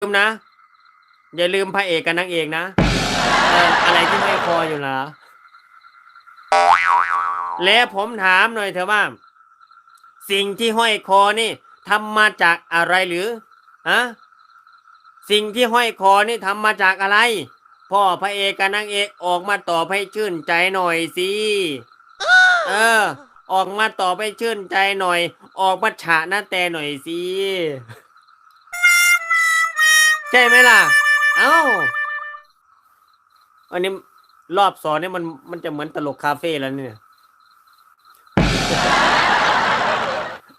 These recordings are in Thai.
ลืมนะ อย่าลืมพระเอกกับนางเอกนะเอออะไรที่ไม่อยคออยู่นะแล้วผมถามหน่อยเถอะว่า สิ่งที่ห้อยคอนี่ทำมาจากอะไรหรือฮะสิ่งที่ห้อยคอนี่ทำมาจากอะไร พ่อพระเอกกับนางเอกออกมาตอบให้ชื่นใจหน่อยสิเออ ออกมาตอบให้ชื่นใจหน่อย ออกมาฉะหน้าแต่หน่อยสิ ใช่ไหมล่ะ เอ้า อันนี้รอบสอนเนี่ยมันมันจะเหมือนตลกคาเฟ่แล้วเนี่ย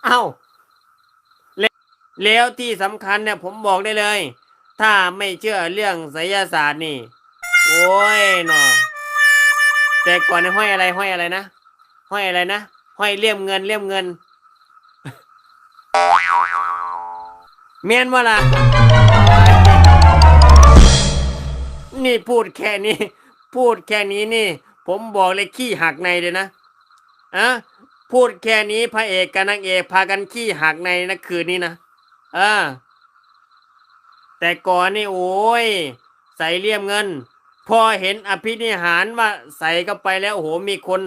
เอ้าแล้วแล้วที่สำคัญเนี่ย ผมบอกได้เลย ถ้าไม่เชื่อเรื่องไสยศาสตร์นี่ โอ้ยหนอแต่ก่อนเนี่ยห้อยอะไรห้อยอะไรนะ ห้อยอะไรนะ ห้อยเลี่ยมเงินเลี่ยมเงินเมียนว่าล่ะ นี่พูดแค่นี้ พูดแค่นี้นี่ ผมบอกเลยขี้หักในเลยนะอะพูดแค่นี้พระเอกกับนางเอกพากันขี้หักในนะคืนนี้นะเออแต่ก่อนนี่โอ้ย ใส่เลี่ยมเงิน พอเห็นอภินิหารว่าใส่เข้าไปแล้วโอ้โหมีคน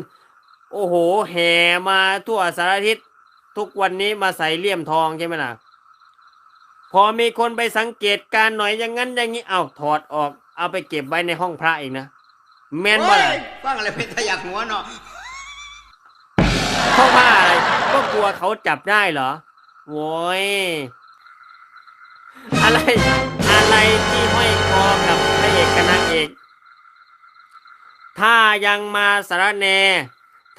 โอ้โหแห่มาทั่วสารทิศทุกวันนี้มาใส่เลี่ยมทองใช่ไหมล่ะ พอมีคนไปสังเกตการณ์หน่อยอย่างนั้นอย่างนี้เอาถอดออก เอาไปเก็บไว้ในห้องพระอีกนะแม่นว่าโอ้ยฟังอะไรเป็นทะยักหัวเนาะเพราะว่าอะไรก็กลัวเขาจับได้เหรอโว้ยอะไรอะไรที่ห้อยคอกับพระเอกกับนางเอก ถ้ายังมาสารแหน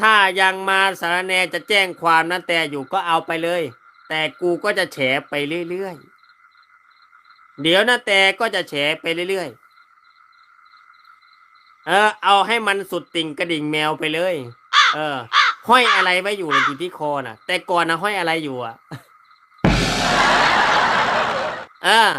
ถ้ายังมาสารแหนจะแจ้งความนะแต่อยู่ก็เอาไปเลย แต่กูก็จะแฉไปเรื่อยๆ เดี๋ยวนะแต่ก็จะแฉไปเรื่อยๆ เออ เอาให้มันสุดติ่งกระดิ่งแมวไปเลย เออ ห้อยอะไรไว้อยู่อยู่ที่คอน่ะ แต่ก่อนนะห้อยอะไรอยู่อะ เออ